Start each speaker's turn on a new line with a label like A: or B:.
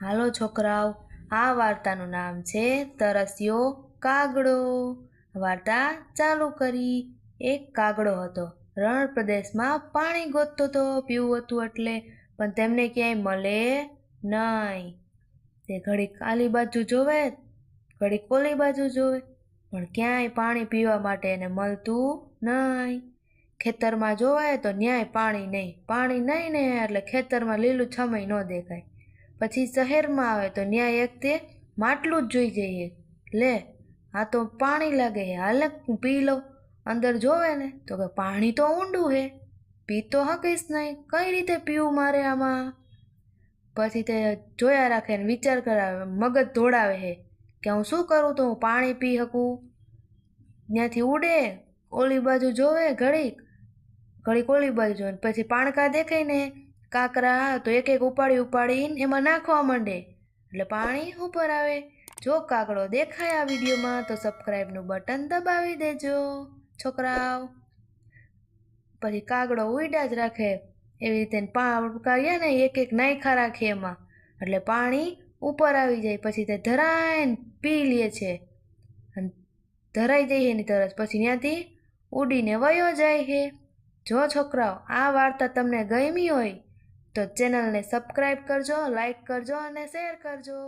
A: હાલો છોકરાઓ, આ વાર્તાનું નામ છે તરસ્યો કાગડો. વાર્તા ચાલુ કરી. એક કાગડો હતો. રણ પ્રદેશમાં પાણી ગોતતો હતો પીવું હતું એટલે, પણ તેમને ક્યાંય મળે નહીં. તે ઘડીક આલી બાજુ જોવે, ઘડીક ઓલી બાજુ જોવે, પણ ક્યાંય પાણી પીવા માટે એને મળતું નહીં. ખેતરમાં જોવાય તો ન્યાય પાણી નહીં પાણી નહીં ને એટલે ખેતરમાં લીલું છમય ન દેખાય. પછી શહેરમાં આવે તો ન્યાય એક માટલું જ જોઈ જઈએ. લે, આ તો પાણી લાગે હે, હાલે પી લઉં. અંદર જોવે ને તો કે પાણી તો ઊંડું હે. પી તો હકીશ નહીં, કઈ રીતે પીવું મારે આમાં? પછી તે જોયા રાખે ને વિચાર કરાવે, મગજ ધોડાવે હે કે હું શું કરું તો હું પાણી પી શકું? ત્યાંથી ઉડે, ઓલી બાજુ જોવે ઘડીક ઘડીક ઓલી બાજુ જોવે પછી પાણકા દેખાય ને કાકરા તો એક એક ઉપાડી ઉપાડીને એમાં નાખવા માંડે. એટલે પાણી ઉપર આવે જો કાગડો દેખાય આ વિડીયોમાં તો સબસ્ક્રાઈબનું બટન દબાવી દેજો, છોકરાઓ. પછી કાગડો ઉડ્યા જ રાખે. એવી રીતે પાણકા ને એક એક નાખા રાખે એમાં. એટલે પાણી ઉપર આવી જાય. પછી તે ધરાઈને પી લે છે. અને ધરાઈ જાય એની તરસ. પછી ત્યાંથી ઉડીને વયો જાય છે જો છોકરાઓ, આ વાર્તા તમને ગમી હોય તો ચેનલને સબસ્ક્રાઈબ કરજો લાઈક કરજો અને શેર કરજો.